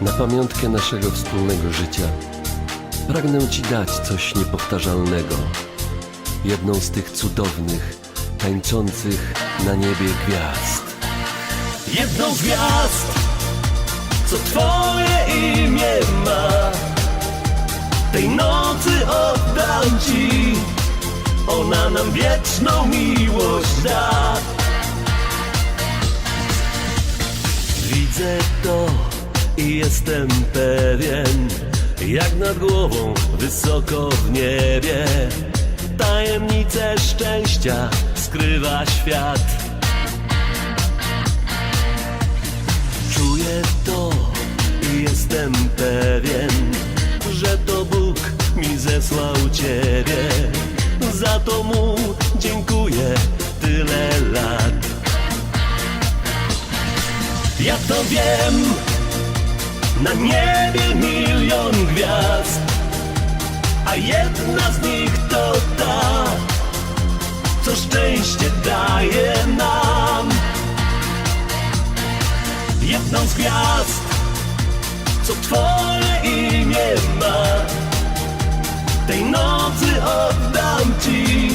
Na pamiątkę naszego wspólnego życia pragnę Ci dać coś niepowtarzalnego. Jedną z tych cudownych, tańczących na niebie gwiazd. Jedną z gwiazd, co twoje imię ma. Tej nocy oddam ci, ona nam wieczną miłość da. Widzę to i jestem pewien, jak nad głową, wysoko w niebie. Tajemnice szczęścia skrywa świat. Czuję to i jestem pewien, to wiem, na niebie milion gwiazd, a jedna z nich to ta, co szczęście daje nam jedną z gwiazd, co twoje imię ma. Tej nocy oddam ci,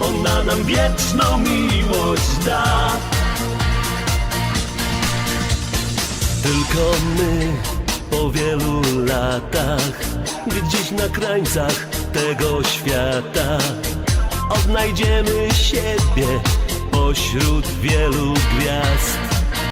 ona nam wieczną miłość da. Tylko my po wielu latach, gdzieś na krańcach tego świata, odnajdziemy siebie pośród wielu gwiazd.